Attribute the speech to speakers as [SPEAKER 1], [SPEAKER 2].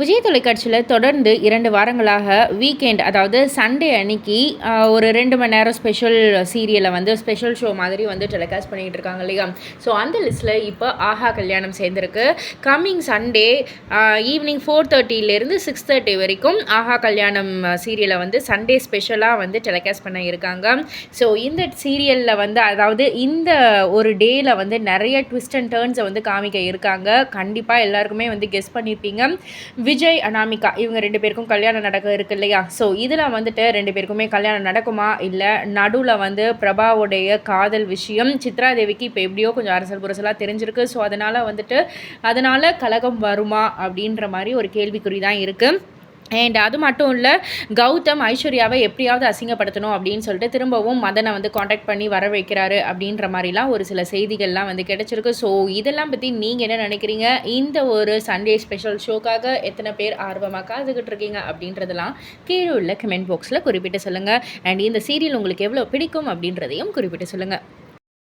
[SPEAKER 1] விஜய் தொலைக்காட்சியில் தொடர்ந்து இரண்டு வாரங்களாக வீக்கெண்ட் அதாவது சண்டே அன்னைக்கு ஒரு ரெண்டு மணி நேரம் ஸ்பெஷல் சீரியலை வந்து ஸ்பெஷல் ஷோ மாதிரி வந்து டெலிகாஸ்ட் பண்ணிகிட்டு இருக்காங்க இல்லையா? ஸோ அந்த லிஸ்ட்டில் இப்போ ஆஹா கல்யாணம் சேர்ந்துருக்கு. கம்மிங் சண்டே ஈவினிங் ஃபோர் தேர்ட்டிலேருந்து சிக்ஸ் தேர்ட்டி வரைக்கும் ஆஹா கல்யாணம் சீரியலை வந்து சண்டே ஸ்பெஷலாக வந்து டெலிகாஸ்ட் பண்ண இருக்காங்க. ஸோ இந்த சீரியலில் வந்து அதாவது இந்த ஒரு டேயில் வந்து நிறைய ட்விஸ்ட் அண்ட் டேர்ன்ஸை வந்து காமிக்க இருக்காங்க. கண்டிப்பாக எல்லாருக்குமே வந்து கெஸ் பண்ணியிருப்பீங்க விஜய் அனாமிகா இவங்க ரெண்டு பேருக்கும் கல்யாணம் நடக்க இருக்கு இல்லையா? ஸோ இதில் வந்துட்டு ரெண்டு பேருக்குமே கல்யாணம் நடக்குமா? இல்லை நடுவில் வந்து பிரபாவுடைய காதல் விஷயம் சித்ரா தேவிக்கு இப்போ எப்படியோ கொஞ்சம் அரசல் புரசலாக தெரிஞ்சிருக்கு. ஸோ அதனால் வந்துட்டு அதனால் கலகம் வருமா அப்படின்ற மாதிரி ஒரு கேள்விக்குறி தான் இருக்குது அண்ட் அது மட்டும் இல்லை கௌதம் ஐஸ்வர்யாவை எப்படியாவது அசிங்கப்படுத்தணும் அப்படின்னு சொல்லிட்டு திரும்பவும் மதனை வந்து காண்டாக்ட் பண்ணி வர வைக்கிறாரு அப்படின்ற மாதிரிலாம் ஒரு சில செய்திகள்லாம் வந்து கிடச்சிருக்கு. ஸோ இதெல்லாம் பற்றி நீங்கள் என்ன நினைக்கிறீங்க? இந்த ஒரு சண்டே ஸ்பெஷல் ஷோக்காக எத்தனை பேர் ஆர்வமாக காத்துக்கிட்டு இருக்கீங்க அப்படின்றதெல்லாம் கீழே உள்ள கமெண்ட் பாக்ஸில் குறிப்பிட்டு சொல்லுங்கள் அண்ட் இந்த சீரியல் உங்களுக்கு எவ்வளோ பிடிக்கும் அப்படின்றதையும் குறிப்பிட்டு சொல்லுங்கள்